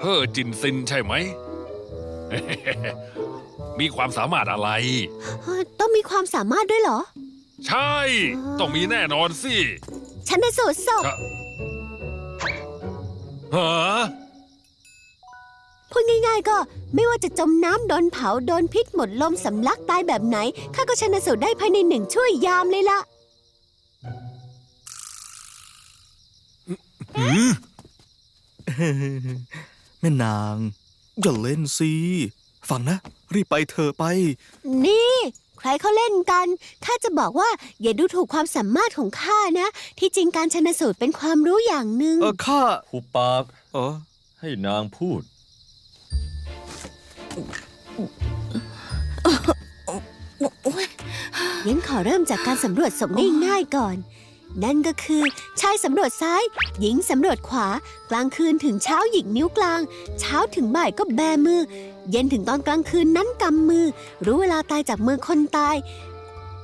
เฮ้อจินซินใช่ไหม มีความสามารถอะไรเฮ้ยต้องมีความสามารถด้วยเหรอ ใช่ ต้องมีแน่นอนสิชันสูตรศพฮะฮะพูดง่ายๆก็ไม่ว่าจะจมน้ำโดนเผา โดนพิษหมดลมสำลักตายแบบไหน ข้าก็ชันสูตรได้ภายในหนึ่งช่วยยามเลยล่ะ แม่นาง อย่าเล่นสิ ฟังนะ รีบไปเธอะไป นี่ ใครเขาเล่นกันข้าจะบอกว่าอย่าดูถูกความสามารถของข้านะ ที่จริงการชันสูตรเป็นความรู้อย่างหนึ่งเออข้าหุบปากเออให้นางพูด งั้นขอเริ่มจากการสำรวจศพง่ายๆก่อน นั่นก็คือชายสำรวจซ้าย หญิงสำรวจขวา กลางคืนถึงเช้าหยิกนิ้วกลาง เช้าถึงบ่ายก็แบมือ เย็นถึงตอนกลางคืนนั้นกำมือ รู้เวลาตายจากมือคนตาย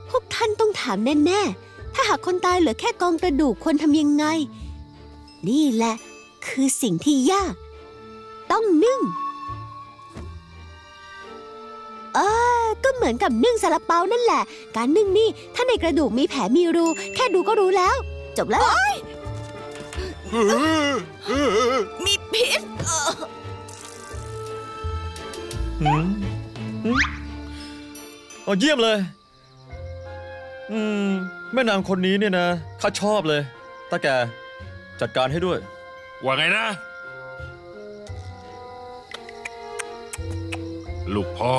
พวกท่านต้องถามแน่ๆ ถ้าหากคนตายเหลือแค่กองกระดูกควรทำยังไง นี่แหละ คือสิ่งที่ยาก ต้องนึ่ง เหมือนกับนึ่งซาลาเปานั่นแหละ การนึ่งนี่ ถ้าในกระดูกมีแผลมีรู แค่ดูก็รู้แล้ว จบแล้วล่ะมีพิษหืมหืมเอาเยี่ยมเลย อืม แม่นางคนนี้เนี่ยนะข้าชอบเลยตาแกจัดการให้ด้วย ว่าไงนะ ลูกพ่อ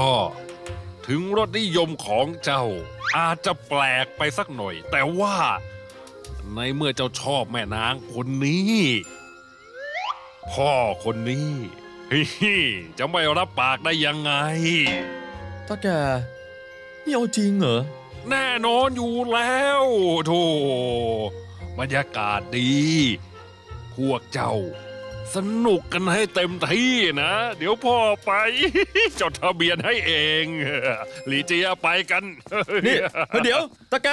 ถึงรสนิยมของเจ้า อาจจะแปลกไปสักหน่อย แต่ว่า ในเมื่อเจ้าชอบแม่นางคนนี้ พ่อคนนี้ฮิฮิจะไม่รับปากได้ยังไงตาแกนี่เอาจริงเหรอ แน่นอนอยู่แล้วโธ่บรรยากาศดี พวกเจ้า สนุกกันให้เต็มที่นะ เดี๋ยวพ่อไป จดทะเบียนให้เอง หลีเจียไปกัน นี่เดี๋ยวตะก